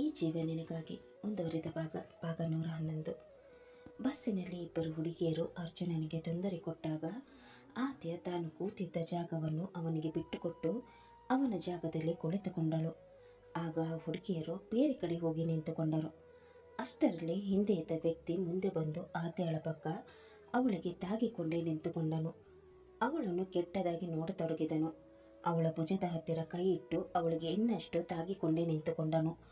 ಈ ಜೀವ ನಿನಗಾಗಿ ಮುಂದುವರಿದ ಭಾಗ ಭಾಗ ನೂರ ಹನ್ನೊಂದು. ಬಸ್ಸಿನಲ್ಲಿ ಇಬ್ಬರು ಹುಡುಗಿಯರು ಅರ್ಜುನನಿಗೆ ತೊಂದರೆ ಕೊಟ್ಟಾಗ ಆತೆಯ ತಾನು ಕೂತಿದ್ದ ಜಾಗವನ್ನು ಅವನಿಗೆ ಬಿಟ್ಟುಕೊಟ್ಟು ಅವನ ಜಾಗದಲ್ಲಿ ಕುಳಿತುಕೊಂಡಳು. ಆಗ ಹುಡುಗಿಯರು ಬೇರೆ ಕಡೆ ಹೋಗಿ ನಿಂತುಕೊಂಡರು. ಅಷ್ಟರಲ್ಲಿ ಹಿಂದೆ ಇದ್ದ ವ್ಯಕ್ತಿ ಮುಂದೆ ಬಂದು ಆತೆಯಳ ಪಕ್ಕ ಅವಳಿಗೆ ತಾಗಿಕೊಂಡೇ ನಿಂತುಕೊಂಡನು. ಅವಳನ್ನು ಕೆಟ್ಟದಾಗಿ ನೋಡತೊಡಗಿದನು. ಅವಳ ಭುಜದ ಹತ್ತಿರ ಕೈ ಇಟ್ಟು ಅವಳಿಗೆ ಇನ್ನಷ್ಟು ತಾಗಿಕೊಂಡೇ ನಿಂತುಕೊಂಡನು.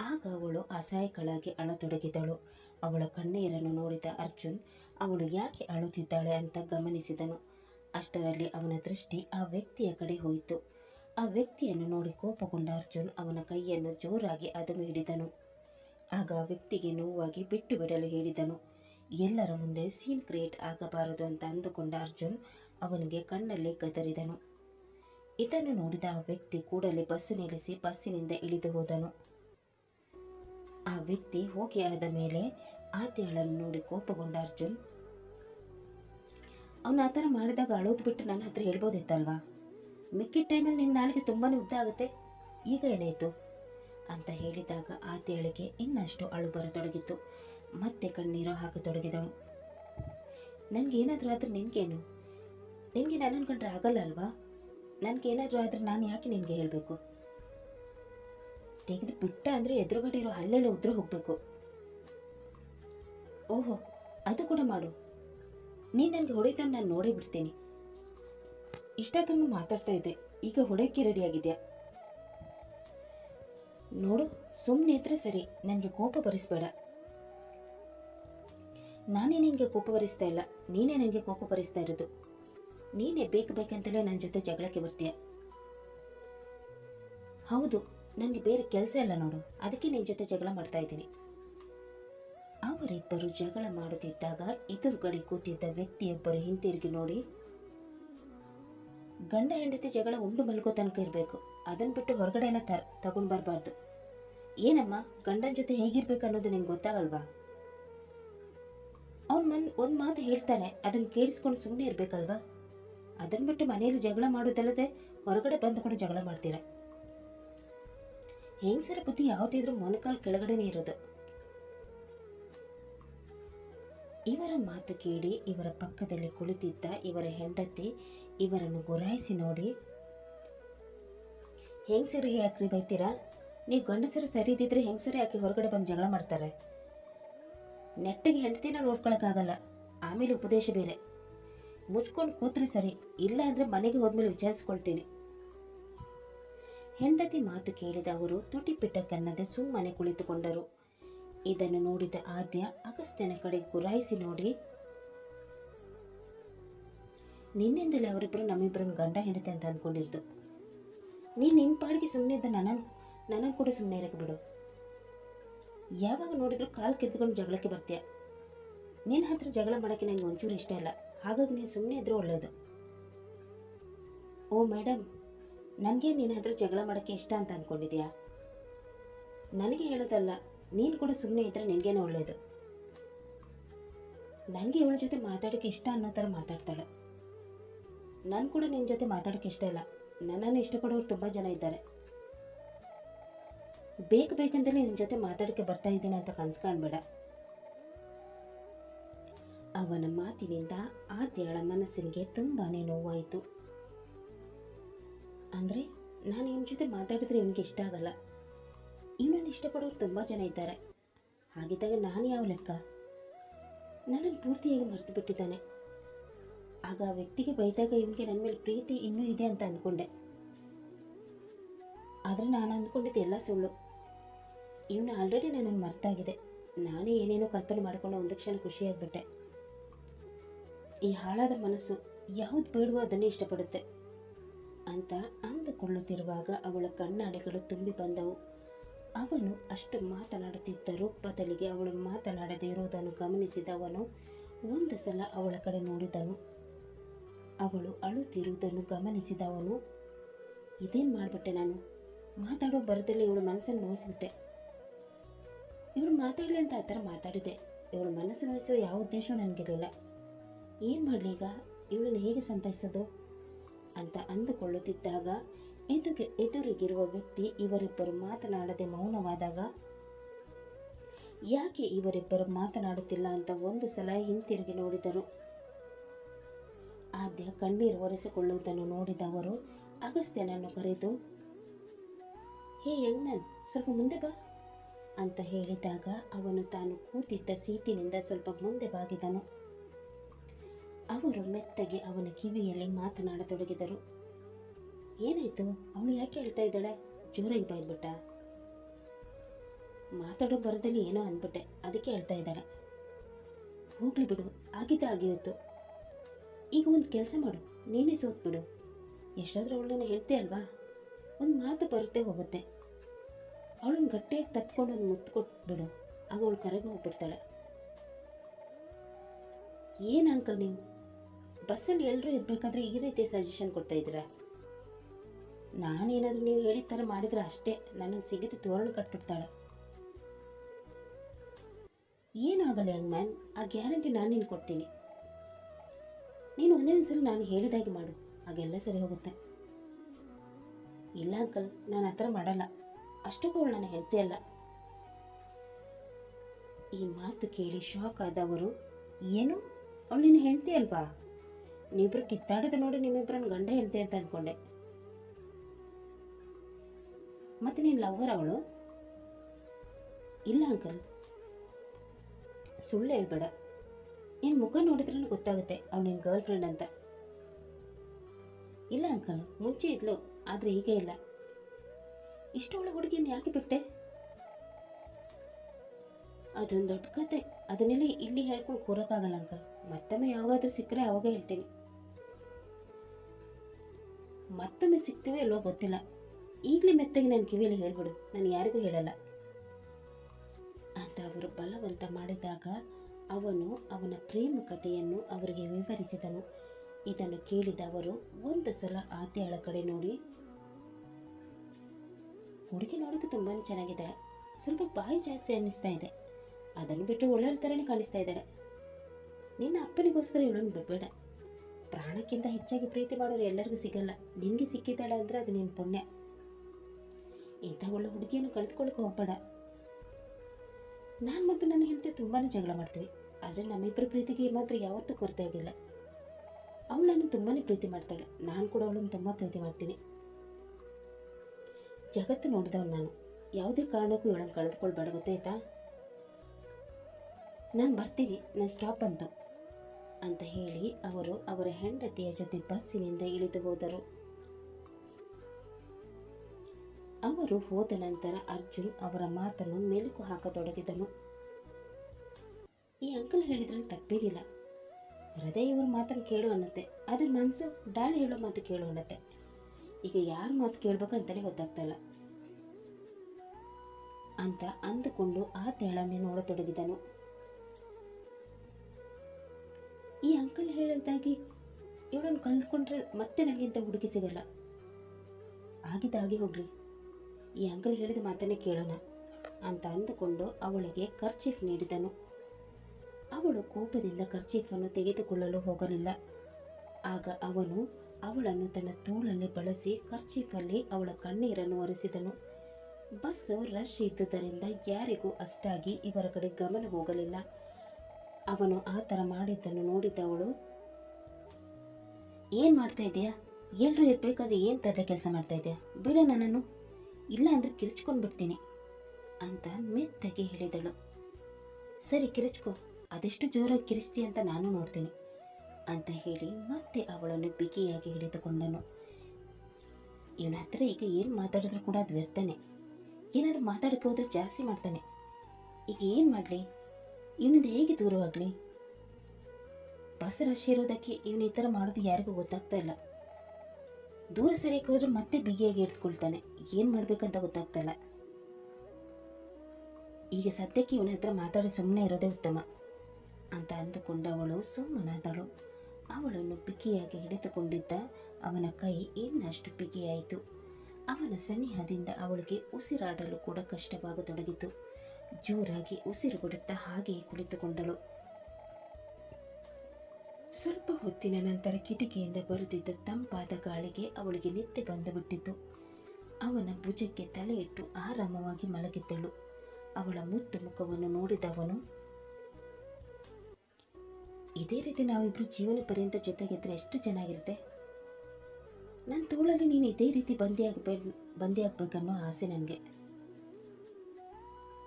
ಆಗ ಅವಳು ಅಸಹಾಯಕಳಾಗಿ ಅಳತೊಡಗಿದಳು ಅವಳ ಕಣ್ಣೀರನ್ನು ನೋಡಿದ ಅರ್ಜುನ್, ಅವಳು ಯಾಕೆ ಅಳುತ್ತಿದ್ದಾಳೆ ಅಂತ ಗಮನಿಸಿದನು. ಅಷ್ಟರಲ್ಲಿ ಅವನ ದೃಷ್ಟಿ ಆ ವ್ಯಕ್ತಿಯ ಕಡೆ ಹೋಯಿತು. ಆ ವ್ಯಕ್ತಿಯನ್ನು ನೋಡಿ ಕೋಪಗೊಂಡ ಅರ್ಜುನ್ ಅವನ ಕೈಯನ್ನು ಜೋರಾಗಿ ಅದನ್ನು ಹಿಡಿದನು. ಆಗ ಆ ವ್ಯಕ್ತಿಗೆ ನೋವಾಗಿ ಬಿಟ್ಟು ಬಿಡಲು ಹೇಳಿದನು. ಎಲ್ಲರ ಮುಂದೆ ಸೀನ್ ಕ್ರಿಯೇಟ್ ಆಗಬಾರದು ಅಂತ ಅಂದುಕೊಂಡ ಅರ್ಜುನ್ ಅವನಿಗೆ ಕಣ್ಣಲ್ಲಿ ಗದರಿದನು. ಇದನ್ನು ನೋಡಿದ ಆ ವ್ಯಕ್ತಿ ಕೂಡಲೇ ಬಸ್ಸು ನಿಲ್ಲಿಸಿ ಬಸ್ಸಿನಿಂದ ಇಳಿದು ಹೋದನು. ಆ ವ್ಯಕ್ತಿ ಹೋಗಿ ಆದ ಮೇಲೆ ಆದ್ಯಳನ್ನು ನೋಡಿ ಕೋಪಗೊಂಡ ಅರ್ಜುನ್, ಅವನು ಆ ಥರ ಮಾಡಿದಾಗ ಅಳೋದು ಬಿಟ್ಟು ನನ್ನ ಹತ್ರ ಹೇಳ್ಬೋದಿತ್ತಲ್ವಾ? ಮಿಕ್ಕಿದ ಟೈಮಲ್ಲಿ ನಿನ್ನ ನಾಲಿಗೆ ತುಂಬಾ ಉದ್ದ ಆಗುತ್ತೆ. ಈಗ ಏನಾಯಿತು? ಅಂತ ಹೇಳಿದಾಗ ಆತೇಳಿಗೆ ಇನ್ನಷ್ಟು ಅಳು ಬರತೊಡಗಿತ್ತು. ಮತ್ತೆ ಕಣ್ಣೀರು ಹಾಕತೊಡಗಿದಳು. ನನಗೇನಾದರೂ ಆದರೆ ನಿನಗೇನು? ನಿನಗೆ ನಾನು ಕಂಡ್ರೆ ಆಗಲ್ಲ ಅಲ್ವಾ? ನನಗೇನಾದರೂ ಆದರೆ ನಾನು ಯಾಕೆ ನಿನಗೆ ಹೇಳಬೇಕು? ತೆಗೆದು ಬಿಟ್ಟ ಅಂದರೆ ಎದುರುಗಡೆ ಇರೋ ಹಲ್ಲೆಲ್ಲ ಉದ್ರು ಹೋಗಬೇಕು. ಓಹೋ, ಅದು ಕೂಡ ಮಾಡು. ನೀನು ನನಗೆ ಹೊಡೆತನ ನಾನು ನೋಡೇ ಬಿಡ್ತೀನಿ. ಇಷ್ಟೊತ್ತನ್ನು ಮಾತಾಡ್ತಾ ಇದ್ದೆ. ಈಗ ಹೊಡೆಯೋಕ್ಕೆ ರೆಡಿಯಾಗಿದೆಯಾ ನೋಡು ಸುಮ್ಮನೆ ಇದ್ರೆ ಸರಿ. ನನಗೆ ಕೋಪ ಭರಿಸ್ಬೇಡ ನಾನೇ ನಿನಗೆ ಕೋಪ ಬರಿಸ್ತಾ ಇಲ್ಲ. ನೀನೇ ನನಗೆ ಕೋಪ ಬರಿಸ್ತಾ ಇರೋದು. ನೀನೇ ಬೇಕು ಬೇಕಂತಲೇ ನನ್ನ ಜೊತೆ ಜಗಳಕ್ಕೆ ಬರ್ತೀಯ? ಹೌದು. ನನಗೆ ಬೇರೆ ಕೆಲಸ ಇಲ್ಲ ನೋಡು. ಅದಕ್ಕೆ ನಿನ್ನ ಜೊತೆ ಜಗಳ ಮಾಡ್ತಾ ಇದ್ದೀನಿ. ಅವರಿಬ್ಬರು ಜಗಳ ಮಾಡುತ್ತಿದ್ದಾಗ ಎದುರುಗಡೆ ಕೂತಿದ್ದ ವ್ಯಕ್ತಿಯೊಬ್ಬರು ಹಿಂತಿರುಗಿ ನೋಡಿ. ಗಂಡ ಹೆಂಡತಿ ಜಗಳ ಉಂಡು ಮಲ್ಗೋ ತನಕ ಇರಬೇಕು. ಅದನ್ನು ಬಿಟ್ಟು ಹೊರಗಡೆ ಎಲ್ಲ ತ, ತಗೊಂಡು ಬರಬಾರ್ದು. ಏನಮ್ಮ? ಗಂಡನ ಜೊತೆ ಹೇಗಿರ್ಬೇಕು ಅನ್ನೋದು ನಿಂಗೆ ಗೊತ್ತಾಗಲ್ವಾ? ಅವ್ನು ಮನ್, ಒಂದು ಮಾತು ಹೇಳ್ತಾನೆ. ಅದನ್ನು ಕೇಳಿಸ್ಕೊಂಡು ಸುಮ್ಮನೆ ಇರಬೇಕಲ್ವಾ? ಅದನ್ನು ಬಿಟ್ಟು ಮನೆಯಲ್ಲಿ ಜಗಳ ಮಾಡೋದಲ್ಲದೆ ಹೊರಗಡೆ ಬಂದುಕೊಂಡು ಜಗಳ ಮಾಡ್ತೀರಾ? ಹೆಂಗಸರ ಬುದ್ಧಿ ಯಾವುದಿದ್ರೂ ಮೊನಕಾಲ್ ಕೆಳಗಡೆನೇ ಇರೋದು. ಇವರ ಮಾತು ಕೇಳಿ, ಇವರ ಪಕ್ಕದಲ್ಲಿ ಕುಳಿತಿದ್ದ ಇವರ ಹೆಂಡತಿ ಇವರನ್ನು ಗುರಾಯಿಸಿ ನೋಡಿ, ಹೆಂಗಸರಿಗೆ ಯಾಕ್ರಿ ಬೈತೀರಾ? ನೀವು ಗಂಡಸರು ಸರಿ ಇದ್ದಿದ್ರೆ ಹೆಂಗಸರು ಯಾಕೆ ಹೊರಗಡೆ ಬಂದು ಜಗಳ ಮಾಡ್ತಾರೆ? ನೆಟ್ಟಿಗೆ ಹೆಂಡತಿನ ನೋಡ್ಕೊಳಕ್ಕಾಗಲ್ಲ, ಆಮೇಲೆ ಉಪದೇಶ ಬೇರೆ. ಮುಸ್ಕೊಂಡು ಕೂತ್ರೆ ಸರಿ, ಇಲ್ಲ ಅಂದರೆ ಮನೆಗೆ ಹೋದ್ಮೇಲೆ ವಿಚಾರಿಸ್ಕೊಳ್ತೀನಿ. ಹೆಂಡತಿ ಮಾತು ಕೇಳಿದ ಅವರು ತುಟಿಪಿಟ್ಟ ಕನ್ನದೆ ಸುಮ್ಮನೆ ಕುಳಿತುಕೊಂಡರು. ಇದನ್ನು ನೋಡಿದ ಆದ್ಯ ಅಗಸ್ತ್ಯನ ಕಡೆ ಗುರಾಯಿಸಿ ನೋಡಿ ನಿನ್ನಿಂದಲೇ ಅವರಿಬ್ಬರು ನಮ್ಮಿಬ್ಬರ ಗಂಡ ಹೆಂಡತಿ ಅಂತ ಅಂದ್ಕೊಂಡಿದ್ದು ನೀನು ನಿನ್ನ ಪಾಡಿಗೆ ಸುಮ್ಮನೆ ಇದ್ದ ನನ್ನ ನನ್ನನ್ನು ಕೂಡ ಸುಮ್ಮನೆ ಇರಕ್ಕೆ ಬಿಡು. ಯಾವಾಗ ನೋಡಿದ್ರು ಕಾಲು ಕಿತ್ಕೊಂಡು ಜಗಳಕ್ಕೆ ಬರ್ತೀಯ? ನಿನ್ನ ಹತ್ರ ಜಗಳ ಮಾಡೋಕ್ಕೆ ನನಗೆ ಒಂಚೂರು ಇಷ್ಟ ಇಲ್ಲ. ಹಾಗಾಗಿ ನೀನು ಸುಮ್ಮನೆ ಇದ್ರೂ ಒಳ್ಳೆಯದು ಓ ಮೇಡಮ್ ನನಗೆ ನಿನ್ನ ಹತ್ರ ಜಗಳ ಮಾಡೋಕ್ಕೆ ಇಷ್ಟ ಅಂತ ಅಂದ್ಕೊಂಡಿದ್ಯಾ ನನಗೆ ಹೇಳೋದಲ್ಲ, ನೀನು ಕೂಡ ಸುಮ್ಮನೆ ಇದ್ದರೆ ನಿನಗೇನೆ ಒಳ್ಳೆಯದು ನನಗೆ ಇವಳ ಜೊತೆ ಮಾತಾಡೋಕ್ಕೆ ಇಷ್ಟ ಅನ್ನೋ ಥರ ಮಾತಾಡ್ತಾಳೆ. ನಾನು ಕೂಡ ನಿನ್ನ ಜೊತೆ ಮಾತಾಡೋಕ್ಕೆ ಇಷ್ಟ ಇಲ್ಲ. ನನ್ನನ್ನು ಇಷ್ಟಪಡೋರು ತುಂಬ ಜನ ಇದ್ದಾರೆ. ಬೇಕು ಬೇಕಂತಲೇ ನಿನ್ನ ಜೊತೆ ಮಾತಾಡೋಕ್ಕೆ ಬರ್ತಾ ಇದ್ದೀನಿ ಅಂತ ಕನ್ಸು ಅವನ ಮಾತಿನಿಂದ ಆದ್ಯಳ ಮನಸ್ಸಿನಿಗೆ ತುಂಬಾ ನೋವಾಯಿತು. ಅಂದರೆ ನಾನು ಇವನ ಜೊತೆ ಮಾತಾಡಿದ್ರೆ ಇವನಿಗೆ ಇಷ್ಟ ಆಗಲ್ಲ. ಇವನನ್ನು ಇಷ್ಟಪಡೋರು ತುಂಬ ಜನ ಇದ್ದಾರೆ. ಹಾಗಿದ್ದಾಗ ನಾನು ಯಾವ ಲೆಕ್ಕ? ನನ್ನನ್ನು ಪೂರ್ತಿಯಾಗಿ ಮರೆತು ಬಿಟ್ಟಿದ್ದಾನೆ. ಆಗ ಆ ವ್ಯಕ್ತಿಗೆ ಬೈದಾಗ ಇವನಿಗೆ ನನ್ನ ಮೇಲೆ ಪ್ರೀತಿ ಇನ್ನೂ ಇದೆ ಅಂತ ಅಂದ್ಕೊಂಡೆ ಆದರೆ ನಾನು ಅಂದ್ಕೊಂಡಿದ್ದು ಎಲ್ಲ ಸುಳ್ಳು. ಇವನು ಆಲ್ರೆಡಿ ನನ್ನನ್ನು ಮರ್ತಾಗಿದೆ. ನಾನೇ ಏನೇನೋ ಕಲ್ಪನೆ ಮಾಡಿಕೊಂಡು ಒಂದು ಕ್ಷಣ ಖುಷಿಯಾಗ್ಬಿಟ್ಟೆ ಈ ಹಾಳಾದ ಮನಸ್ಸು ಯಾವುದು ಬೇಡವೋ ಅದನ್ನೇ ಇಷ್ಟಪಡುತ್ತೆ. ಅಂತ ಅಂದುಕೊಳ್ಳುತ್ತಿರುವಾಗ ಅವಳ ಕಣ್ಣಾಡಿಗಳು ತುಂಬಿ ಬಂದವು. ಅವನು ಅಷ್ಟು ಮಾತನಾಡುತ್ತಿದ್ದರೂ ಬದಲಿಗೆ ಅವಳು ಮಾತನಾಡದೇ ಇರುವುದನ್ನು ಗಮನಿಸಿದವನು ಒಂದು ಸಲ ಅವಳ ಕಡೆ ನೋಡಿದನು. ಅವಳು ಅಳುತ್ತಿರುವುದನ್ನು ಗಮನಿಸಿದವನು ಇದೇನು ಮಾಡಿಬಿಟ್ಟೆ ನಾನು. ಮಾತಾಡೋ ಬರದಲ್ಲಿ ಇವಳು ಮನಸ್ಸನ್ನು ನೋಯಿಸ್ಬಿಟ್ಟೆ. ಇವಳು ಮಾತಾಡಲಿ ಅಂತ ಆ ಥರ ಮಾತಾಡಿದೆ. ಇವಳು ಮನಸ್ಸು ನೋಯಿಸೋ ಯಾವ ಉದ್ದೇಶವೂ ನನಗಿರಲಿಲ್ಲ. ಏನು ಮಾಡಲಿ ಈಗ? ಇವಳನ್ನು ಹೇಗೆ ಸಂತೈಸೋದು? ಅಂತ ಅಂದುಕೊಳ್ಳುತ್ತಿದ್ದಾಗ ಎದುಗೆ ಎದುರಿಗಿರುವ ವ್ಯಕ್ತಿ ಇವರಿಬ್ಬರು ಮಾತನಾಡದೆ ಮೌನವಾದಾಗ, ಯಾಕೆ ಇವರಿಬ್ಬರು ಮಾತನಾಡುತ್ತಿಲ್ಲ ಅಂತ ಒಂದು ಸಲ ಹಿಂತಿರುಗಿ ನೋಡಿದರು. ಆದ್ಯ ಕಣ್ಣೀರು ಒರೆಸಿಕೊಳ್ಳುವುದನ್ನು ನೋಡಿದ ಅವರು ಅಗಸ್ತ್ಯನನ್ನು ಕರೆದು, ಹೇ ಯಂಗ್ನನ್ ಸ್ವಲ್ಪ ಮುಂದೆ ಬಾ ಅಂತ ಹೇಳಿದಾಗ ಅವನು ತಾನು ಕೂತಿದ್ದ ಸೀಟಿನಿಂದ ಸ್ವಲ್ಪ ಮುಂದೆ ಬಾಗಿದನು. ಅವರು ಮೆತ್ತಗೆ ಅವನ ಕಿವಿಯಲ್ಲಿ ಮಾತನಾಡತೊಡಗಿದರು. ಏನಾಯ್ತು? ಅವಳು ಯಾಕೆ ಹೇಳ್ತಾ ಇದ್ದಾಳೆ? ಜೋರಾಗಿ ಬೈದ್ಬಿಟ್ಟ ಮಾತಾಡೋ ಬರದಲ್ಲಿ ಏನೋ ಅಂದ್ಬಿಟ್ಟೆ. ಅದಕ್ಕೆ ಹೇಳ್ತಾ ಇದ್ದಾಳೆ. ಹೋಗ್ಲಿ ಬಿಡು. ಆಗಿದ್ದ ಆಗಿತ್ತು ಈಗ ಒಂದು ಕೆಲಸ ಮಾಡು. ನೀನೇ ಸೋತ್ ಬಿಡು. ಎಷ್ಟಾದ್ರೂ ಅವಳನ್ನ ಹೇಳ್ತೆ ಅಲ್ವಾ? ಒಂದು ಮಾತು ಬರುತ್ತೆ ಹೋಗುತ್ತೆ. ಅವಳನ್ನ ಗಟ್ಟಿಯಾಗಿ ತಪ್ಕೊಂಡು ಒಂದು ಮುತ್ತು ಕೊಟ್ಬಿಡು ಆಗ ಅವಳು ಕರೆಗೆ ಹೋಗ್ಬಿಡ್ತಾಳೆ. ಏನು ಅಂಕಲ್ ನೀವು? ಬಸ್ಸಲ್ಲಿ ಎಲ್ಲರೂ ಇರಬೇಕಾದ್ರೆ ಈ ರೀತಿ ಸಜೆಷನ್ ಕೊಡ್ತಾ ಇದ್ದೀರಾ? ನಾನೇನಾದರೂ ನೀವು ಹೇಳಿದ ಥರ ಮಾಡಿದ್ರೆ ಅಷ್ಟೇ. ನನಗೆ ಸಿಗದು ತೋರಣ ಕಟ್ಬಿಡ್ತಾಳೆ ಏನಾಗಲ್ಲ ಯಂಗ್ ಮ್ಯಾನ್ ಆ ಗ್ಯಾರಂಟಿ ನಾನು ನಿನ್ಗೆ ಕೊಡ್ತೀನಿ. ನೀನು ಒಂದೇ ಸಲ ನಾನು ಹೇಳಿದಾಗೆ ಮಾಡು. ಹಾಗೆಲ್ಲ ಸರಿ ಹೋಗುತ್ತೆ. ಇಲ್ಲ ಅಂಕಲ್ ನಾನು ಆ ಥರ ಮಾಡಲ್ಲ. ಅಷ್ಟಕ್ಕೂ ಅವಳು ನಾನು ಹೇಳ್ತೇ ಅಲ್ಲ. ಈ ಮಾತು ಕೇಳಿ ಶಾಕ್ ಆದವರು ಏನು? ಅವಳು ನೀನು ಹೇಳ್ತಿ ಅಲ್ವಾ? ನೀವಿಬ್ರು ಕಿತ್ತಾಡೋದು ನೋಡಿ ನಿಮ್ಮಿಬ್ರನ್ನ ಗಂಡ ಹೆಂಡತಿ ಅಂತ ಅಂದ್ಕೊಂಡೆ ಮತ್ತೆ ನೀನು ಲವ್ವರ್ ಅವಳು? ಇಲ್ಲ ಅಂಕಲ್ ಸುಳ್ಳು ಹೇಳ್ಬೇಡ. ನಿನ್ನ ಮುಖ ನೋಡಿದ್ರೂ ಗೊತ್ತಾಗುತ್ತೆ ಅವಳು ನಿನ್ನ ಗರ್ಲ್ ಫ್ರೆಂಡ್ ಅಂತ. ಇಲ್ಲ ಅಂಕಲ್ ಮುಂಚೆ ಇದ್ಲು, ಆದರೆ ಈಗ ಇಲ್ಲ. ಇಷ್ಟು ಒಳ್ಳೆ ಹುಡುಗಿನ ಯಾಕೆ ಬಿಟ್ಟೆ? ಅದೊಂದು ದೊಡ್ಡ ಕತೆ. ಅದನ್ನೆಲ್ಲ ಇಲ್ಲಿ ಹೇಳ್ಕೊಂಡು ಕೂರೋಕ್ಕಾಗಲ್ಲ ಅಂಕಲ್ ಮತ್ತೊಮ್ಮೆ ಯಾವಾಗಾದ್ರೂ ಸಿಕ್ಕರೆ ಅವಾಗ ಹೇಳ್ತೀನಿ. ಮತ್ತೊಮ್ಮೆ ಸಿಗ್ತೀವಿ ಅಲ್ವೋ ಗೊತ್ತಿಲ್ಲ. ಈಗಲೇ ಮೆತ್ತಗೆ ನನ್ನ ಕಿವಿಯಲ್ಲಿ ಹೇಳ್ಬಿಡು, ನಾನು ಯಾರಿಗೂ ಹೇಳಲ್ಲ. ಅಂತ ಅವರು ಬಲವಂತ ಮಾಡಿದಾಗ ಅವನು ಅವನ ಪ್ರೇಮ ಕಥೆಯನ್ನು ಅವರಿಗೆ ವಿವರಿಸಿದನು. ಇದನ್ನು ಕೇಳಿದ ಅವರು, ಒಂದು ಸಲ ಆತ್ಯಾಳ ಕಡೆ ನೋಡಿ, ಹುಡುಗಿ ನೋಡೋಕೆ ತುಂಬಾ ಚೆನ್ನಾಗಿದ್ದಾಳೆ. ಸ್ವಲ್ಪ ಬಾಯಿ ಜಾಸ್ತಿ ಅನ್ನಿಸ್ತಾ ಇದೆ. ಅದನ್ನು ಬಿಟ್ಟು ಒಳ್ಳೆ ಥರನೇ ಕಾಣಿಸ್ತಾ ಇದ್ದಾಳೆ. ನಿನ್ನ ಅಪ್ಪನಿಗೋಸ್ಕರ ಇವಳನ್ನು ಬಿಡಬೇಡ. ಪ್ರಾಣಕ್ಕಿಂತ ಹೆಚ್ಚಾಗಿ ಪ್ರೀತಿ ಮಾಡೋರು ಎಲ್ಲರಿಗೂ ಸಿಗಲ್ಲ. ನಿನಗೆ ಸಿಕ್ಕಿದ್ದಾಳೆ ಅಂದರೆ ಅದು ನಿನ್ನ ಪುಣ್ಯ. ಇಂಥ ಒಳ್ಳೆ ಹುಡುಗಿಯನ್ನು ಕಳೆದುಕೊಳ್ಳಕ್ಕೆ ಹೋಗ್ಬೇಡ. ನಾನು ಮತ್ತು ನನ್ನ ಹೆಂಡತಿ ತುಂಬಾ ಜಗಳ ಮಾಡ್ತೀವಿ. ಆದರೆ ನಮ್ಮಿಬ್ಬರ ಪ್ರೀತಿಗೆ ಮಾತ್ರ ಯಾವತ್ತೂ ಕೊರತೆ ಆಗಿಲ್ಲ. ಅವಳು ನಾನು ತುಂಬಾ ಪ್ರೀತಿ ಮಾಡ್ತಾಳೆ. ನಾನು ಕೂಡ ಅವಳನ್ನು ತುಂಬ ಪ್ರೀತಿ ಮಾಡ್ತೀನಿ. ಜಗತ್ತು ನೋಡಿದವನು ನಾನು. ಯಾವುದೇ ಕಾರಣಕ್ಕೂ ಇವಳನ್ನು ಕಳೆದುಕೊಳ್ಬೇಡ, ಗೊತ್ತಾಯ್ತಾ? ನಾನು ಬರ್ತೀನಿ. ನಾನು ಸ್ಟಾಪ್ ಬಂತು. ಅಂತ ಹೇಳಿ ಅವರು ಅವರ ಹೆಂಡತಿಯ ಜೊತೆ ಬಸ್ಸಿನಿಂದ ಇಳಿದು ಹೋದರು. ಅವರು ಹೋದ ನಂತರ ಅರ್ಜುನ್ ಅವರ ಮಾತನ್ನು ಮೆಲುಕು ಹಾಕತೊಡಗಿದನು. ಈ ಅಂಕಲ್ ಹೇಳಿದ್ರಲ್ಲಿ ತಪ್ಪೇನಿಲ್ಲ. ಹೃದಯ ಇವ್ರ ಮಾತನ್ನು ಕೇಳು ಅನ್ನತ್ತೆ. ಆದರೆ ಮನಸ್ಸು ಡಾಳಿ ಹೇಳೋ ಮಾತು ಕೇಳು ಅನ್ನತ್ತೆ. ಈಗ ಯಾರ ಮಾತು ಕೇಳ್ಬೇಕಂತಲೇ ಅಂತಲೇ ಇಲ್ಲ ಅಂತ ಅಂದುಕೊಂಡು ಆ ತೆಳನ್ನೇ ನೋಡತೊಡಗಿದನು. ಹೇಳಿದಾಗಿ ಇವಳನ್ನು ಕಲ್ತ್ಕೊಂಡ್ರೆ ಮತ್ತೆ ನನಗಿಂತ ಹುಡುಗಿ ಸಿಗಲ್ಲ. ಆಗಿದ್ದಾಗಿ ಹೋಗಲಿ. ಈ ಅಂಕಲ್ ಹೇಳಿದ ಮಾತನ್ನೇ ಕೇಳೋಣ ಅಂತ ಅಂದುಕೊಂಡು ಅವಳಿಗೆ ಖರ್ಚೀಫ್ ನೀಡಿದನು. ಅವಳು ಕೋಪದಿಂದ ಖರ್ಚೀಫನ್ನು ತೆಗೆದುಕೊಳ್ಳಲು ಹೋಗಲಿಲ್ಲ. ಆಗ ಅವನು ಅವಳನ್ನು ತನ್ನ ತೋಳಲ್ಲಿ ಬಳಸಿ ಖರ್ಚೀಫಲ್ಲಿ ಅವಳ ಕಣ್ಣೀರನ್ನು ಒರೆಸಿದನು. ಬಸ್ಸು ರಶ್ ಇದ್ದುದರಿಂದ ಯಾರಿಗೂ ಅಷ್ಟಾಗಿ ಇವರ ಕಡೆ ಗಮನ ಹೋಗಲಿಲ್ಲ. ಅವನು ಆ ಥರ ಮಾಡಿದ್ದನ್ನು ನೋಡಿದವಳು ಏನು ಮಾಡ್ತಾ ಇದೆಯಾ ಎಲ್ಲರೂ ಇರಬೇಕಾದ್ರೆ ಏನು ತರಲೆ ಕೆಲಸ ಮಾಡ್ತಾ ಇದೆಯಾ ಬಿಡ ನನ್ನನ್ನು. ಇಲ್ಲ ಅಂದರೆ ಕಿರಿಚ್ಕೊಂಡು ಬಿಡ್ತೀನಿ ಅಂತ ಮೆತ್ತಗೆ ಹೇಳಿದಳು. ಸರಿ ಕಿರಿಚ್ಕೋ, ಅದೆಷ್ಟು ಜೋರಾಗಿ ಕಿರಿಸ್ತೀಯ ಅಂತ ನಾನು ನೋಡ್ತೀನಿ ಅಂತ ಹೇಳಿ ಮತ್ತೆ ಅವಳನ್ನು ಬಿಗಿಯಾಗಿ ಹಿಡಿದುಕೊಂಡನು. ಇವನ ಹತ್ರ ಈಗ ಏನು ಮಾತಾಡಿದ್ರು ಕೂಡ ಅದು ವ್ಯರ್ಥನೆ. ಏನಾದರೂ ಮಾತಾಡೋಕೆ ಹೋದ್ರೆ ಜಾಸ್ತಿ ಮಾಡ್ತಾನೆ. ಈಗ ಏನು ಮಾಡಲಿ? ಇವನಿಂದ ಹೇಗೆ ದೂರವಾಗಲಿ? ಬಸ್ ರಶ್ ಇರೋದಕ್ಕೆ ಇವನು ಈ ಥರ ಮಾಡೋದು ಯಾರಿಗೂ ಗೊತ್ತಾಗ್ತಾ ಇಲ್ಲ. ದೂರ ಸರಿಯಕ್ಕೆ ಹೋದ್ರೆ ಮತ್ತೆ ಬಿಗಿಯಾಗಿ ಹಿಡಿದುಕೊಳ್ತಾನೆ ಏನು ಮಾಡಬೇಕಂತ ಗೊತ್ತಾಗ್ತಾ ಇಲ್ಲ. ಈಗ ಸದ್ಯಕ್ಕೆ ಇವನ ಹತ್ರ ಮಾತಾಡಿ ಸುಮ್ಮನೆ ಇರೋದೇ ಉತ್ತಮ. ಅಂತ ಅಂದುಕೊಂಡವಳು ಸುಮ್ಮನಾದಳು. ಅವಳನ್ನು ಬಿಗಿಯಾಗಿ ಹಿಡಿದುಕೊಂಡಿದ್ದ ಅವನ ಕೈ ಇನ್ನಷ್ಟು ಬಿಗಿಯಾಯಿತು ಅವನ ಸನಿಹದಿಂದ ಅವಳಿಗೆ ಉಸಿರಾಡಲು ಕೂಡ ಕಷ್ಟವಾಗತೊಡಗಿತು. ಜೋರಾಗಿ ಉಸಿರುಗೊಡುತ್ತಾ ಹಾಗೆಯೇ ಕುಳಿತುಕೊಂಡಳು. ಸ್ವಲ್ಪ ಹೊತ್ತಿನ ನಂತರ ಕಿಟಕಿಯಿಂದ ಬರುತ್ತಿದ್ದ ತಂಪಾದ ಗಾಳಿಗೆ ಅವಳಿಗೆ ನಿದ್ದೆ ಬಂದು ಬಿಟ್ಟಿತ್ತು ಅವನ ಭುಜಕ್ಕೆ ತಲೆಯಿಟ್ಟು ಆರಾಮವಾಗಿ ಮಲಗಿದ್ದಳು. ಅವಳ ಮುದ್ದು ಮುಖವನ್ನು ನೋಡಿದವನು, ಇದೇ ರೀತಿ ನಾವಿಬ್ರು ಜೀವನ ಪರ್ಯಂತ ಜೊತೆಗಿದ್ರೆ ಎಷ್ಟು ಚೆನ್ನಾಗಿರುತ್ತೆ? ನನ್ನ ತೋಳಲ್ಲಿ ನೀನು ಇದೇ ರೀತಿ ಬಂದಿ ಬಂದಿಯಾಗಬೇಕನ್ನೋ ಆಸೆ ನನಗೆ.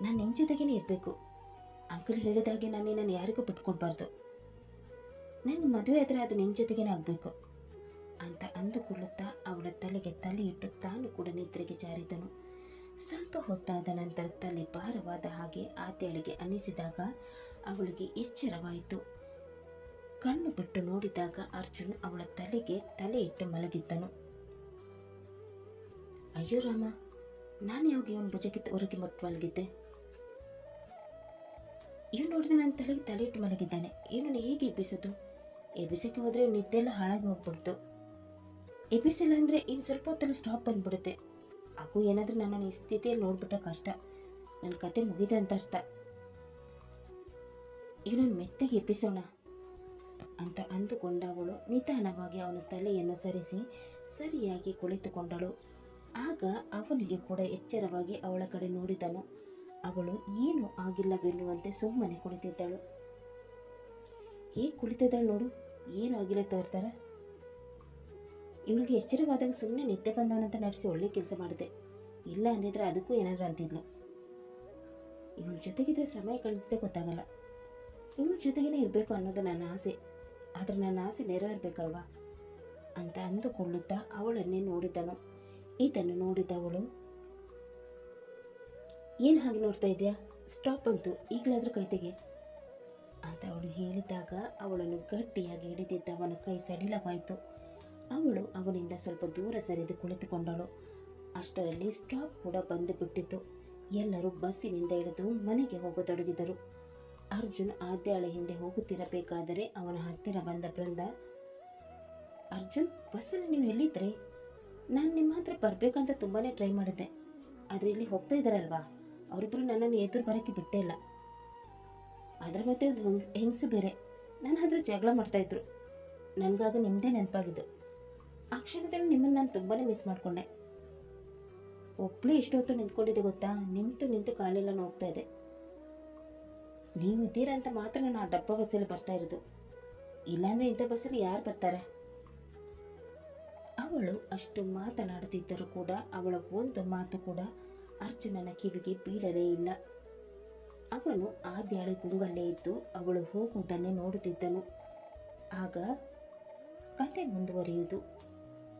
ನಾನು ನಿನ್ನ ಜೊತೆಗೇನೆ ಇರಬೇಕು. ಅಂಕಲ್ ಹೇಳಿದಾಗೆ ನಾನು ನಿನ್ನನ್ನು ಯಾರಿಗೂ ಬಿಟ್ಕೊಡ್ಬಾರ್ದು. ನನಗೆ ಮದುವೆ ಆದರೆ ಅದು ನಿನ್ನ ಜೊತೆಗೇನೆ ಆಗಬೇಕು. ಅಂತ ಅಂದುಕೊಳ್ಳುತ್ತಾ ಅವಳ ತಲೆಗೆ ತಲೆ ಇಟ್ಟು ತಾನು ಕೂಡ ನಿದ್ರೆಗೆ ಜಾರಿದನು. ಸ್ವಲ್ಪ ಹೊತ್ತಾದ ನಂತರ ತಲೆ ಭಾರವಾದ ಹಾಗೆ ಆತೆಯಳಿಗೆ ಅನ್ನಿಸಿದಾಗ ಅವಳಿಗೆ ಎಚ್ಚರವಾಯಿತು. ಕಣ್ಣು ಬಿಟ್ಟು ನೋಡಿದಾಗ ಅರ್ಜುನ್ ಅವಳ ತಲೆಗೆ ತಲೆ ಇಟ್ಟು ಮಲಗಿದ್ದನು. ಅಯ್ಯೋ ರಾಮ, ನಾನು ಯಾವಾಗ ಇವನ್ ಭುಜಕ್ಕೆ ಹೊರಗೆ ಮುಟ್ಟು ಮಲಗಿದ್ದೆ. ಇವನು ನೋಡಿದ್ರೆ ನನ್ನ ತಲೆಗೆ ತಲೆ ಇಟ್ಟು ಮಲಗಿದ್ದಾನೆ. ಇವನನ್ನು ಹೇಗೆ ಎಬ್ಬಿಸೋದು? ಎಬ್ಬಿಸಕ್ಕೆ ಹೋದರೆ ನಿದ್ದೆಲ್ಲ ಹಾಳಾಗಿ ಹೋಗ್ಬಿಡ್ತು. ಎಬಿಸಿಲ್ಲ ಅಂದರೆ ಇನ್ನು ಸ್ವಲ್ಪ ಹೊತ್ತಲ್ಲಿ ಸ್ಟಾಪ್ ಬಂದ್ಬಿಡುತ್ತೆ. ಹಾಗೂ ಏನಾದರೂ ನನ್ನನ್ನು ಈ ಸ್ಥಿತಿಯಲ್ಲಿ ನೋಡ್ಬಿಟ್ಟ ಕಷ್ಟ. ನನ್ನ ಕತೆ ಮುಗಿದೆ ಅಂತ ಅರ್ಥ. ಇವನನ್ನು ಮೆತ್ತಗೆ ಎಬ್ಬಿಸೋಣ ಅಂತ ಅಂದುಕೊಂಡವಳು ನಿಧಾನವಾಗಿ ಅವನ ತಲೆಯನ್ನು ಸರಿಸಿ ಸರಿಯಾಗಿ ಕುಳಿತುಕೊಂಡಳು. ಆಗ ಅವನಿಗೆ ಕೂಡ ಎಚ್ಚರವಾಗಿ ಅವಳ ಕಡೆ ನೋಡಿದನು. ಅವಳು, ಏನು ಆಗಿಲ್ಲವೆನ್ನುವಂತೆ ಸುಮ್ಮನೆ ಕುಳಿತಿದ್ದಳು. ಹೇಗೆ ಕುಳಿತಿದ್ದಳು ನೋಡು. ಏನು ಆಗಿಲ್ಲ ತೋರ್ತಾರೆ ಇವಳಿಗೆ ಎಚ್ಚರವಾದಾಗ ಸುಮ್ಮನೆ ನಿದ್ದೆ ಬಂದವನಂತ ನಡೆಸಿ ಒಳ್ಳೆ ಕೆಲಸ ಮಾಡಿದೆ ಇಲ್ಲ ಅಂದಿದ್ರೆ ಅದಕ್ಕೂ ಏನಾದರೂ ಅಂತಿದ್ಲು. ಇವಳ ಜೊತೆಗಿದ್ರೆ ಸಮಯ ಕಳೆದಿದ್ದೆ ಗೊತ್ತಾಗಲ್ಲ. ಇವಳ ಜೊತೆಗೇನೆ ಇರಬೇಕು ಅನ್ನೋದು ನನ್ನ ಆಸೆ. ಆದರೆ ನನ್ನ ಆಸೆ ನೆರವೇರ್ಬೇಕಲ್ವಾ? ಅಂತ ಅಂದುಕೊಳ್ಳುತ್ತಾ ಅವಳನ್ನೇ ನೋಡಿದನು. ಇದನ್ನು ನೋಡಿದವಳು, ಏನು ಹಾಗೆ ನೋಡ್ತಾ ಇದೆಯಾ ಸ್ಟಾಪ್ ಅಂತು. ಈಗಲಾದರೂ ಕೈ ತೆಗೆ ಅಂತ ಅವಳು ಹೇಳಿದಾಗ ಅವಳನ್ನು ಗಟ್ಟಿಯಾಗಿ ಹಿಡಿದಿದ್ದ ಅವನ ಕೈ ಸಡಿಲವಾಯಿತು. ಅವಳು ಅವನಿಂದ ಸ್ವಲ್ಪ ದೂರ ಸರಿದು ಕುಳಿತುಕೊಂಡಳು. ಅಷ್ಟರಲ್ಲಿ ಸ್ಟಾಪ್ ಕೂಡ ಬಂದು ಬಿಟ್ಟಿತು ಎಲ್ಲರೂ ಬಸ್ಸಿನಿಂದ ಇಳಿದು ಮನೆಗೆ ಹೋಗತೊಡಗಿದರು. ಅರ್ಜುನ್ ಆದ್ಯಾಳ ಹಿಂದೆ ಹೋಗುತ್ತಿರಬೇಕಾದರೆ ಅವನ ಹತ್ತಿರ ಬಂದ ಬೃಂದ, ಅರ್ಜುನ್, ಬಸ್ಸಲ್ಲಿ ನೀವು ಎಲ್ಲಿದ್ರಿ? ನಾನು ನಿಮ್ಮ ಹತ್ರ ಬರಬೇಕಂತ ತುಂಬಾ ಟ್ರೈ ಮಾಡಿದ್ದೆ. ಆದರೆ ಇಲ್ಲಿ ಹೋಗ್ತಾ ಇದ್ದಾರಲ್ವಾ ಅವರಿಬ್ಬರು ನನ್ನನ್ನು ಎದುರು ಬರೋಕ್ಕೆ ಬಿಟ್ಟೇ ಇಲ್ಲ. ಅದರ ಮತ್ತೆ ಹೆಂಗಸು ಬೇರೆ. ನನ್ನ ಹತ್ರ ಜಗಳ ಮಾಡ್ತಾಯಿದ್ರು ನನಗಾಗ ನಿಮ್ಮದೇ ನೆನಪಾಗಿದ್ದು. ಆ ಕ್ಷಣದಲ್ಲಿ ನಿಮ್ಮನ್ನು ನಾನು ತುಂಬಾ ಮಿಸ್ ಮಾಡಿಕೊಂಡೆ. ಒಬ್ಬಳೇ ಇಷ್ಟೊತ್ತು ನಿಂತ್ಕೊಂಡಿದ್ದೆ ಗೊತ್ತಾ? ನಿಂತು ನಿಂತು ಕಾಲೆಲ್ಲ ನೋಡ್ತಾ ಇದೆ ನೀವು ಇದ್ದೀರಾ ಅಂತ ಮಾತ್ರ ನಾನು ಆ ಡಬ್ಬ ಬಸ್ಸಲ್ಲಿ ಬರ್ತಾ ಇರೋದು. ಇಲ್ಲಾಂದರೆ ಇಂಥ ಬಸ್ಸಲ್ಲಿ ಯಾರು ಬರ್ತಾರೆ? ಅವಳು ಅಷ್ಟು ಮಾತನಾಡುತ್ತಿದ್ದರೂ ಕೂಡ, ಅವಳ ಒಂದು ಮಾತು ಕೂಡ ಅರ್ಜುನನ ಕಿವಿಗೆ ಬೀಳಲೇ ಇಲ್ಲ. ಅವನು ಆ ದ್ಯಾಳಿ ಗುಂಗಲ್ಲೇ ಇದ್ದು ಅವಳು ಹೋಗುವುದನ್ನೇ ನೋಡುತ್ತಿದ್ದನು ಆಗ ಕತೆ ಮುಂದುವರಿಯುವುದು.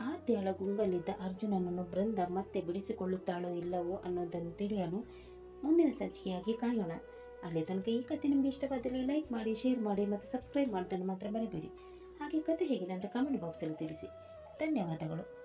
ಆ ದ್ಯಾಳ ಗುಂಗಲ್ಲಿದ್ದ ಅರ್ಜುನನನ್ನು ಬೃಂದ ಮತ್ತೆ ಬಿಡಿಸಿಕೊಳ್ಳುತ್ತಾಳೋ ಇಲ್ಲವೋ ಅನ್ನೋದನ್ನು ತಿಳಿಯಲು ಮುಂದಿನ ಸಂಚಿಕೆಯಾಗಿ ಕಾಯೋಣ. ಅಲ್ಲಿ ತನಕ ಈ ಕತೆ ನಿಮಗೆ ಇಷ್ಟವಾದಲ್ಲಿ ಲೈಕ್ ಮಾಡಿ, ಶೇರ್ ಮಾಡಿ ಮತ್ತು ಸಬ್ಸ್ಕ್ರೈಬ್ ಮಾಡೋದನ್ನು ಮಾತ್ರ ಮರಿಬೇಡಿ. ಹಾಗೆ ಕತೆ ಹೇಗಿದೆ ಅಂತ ಕಮೆಂಟ್ ಬಾಕ್ಸಲ್ಲಿ ತಿಳಿಸಿ. ಧನ್ಯವಾದಗಳು.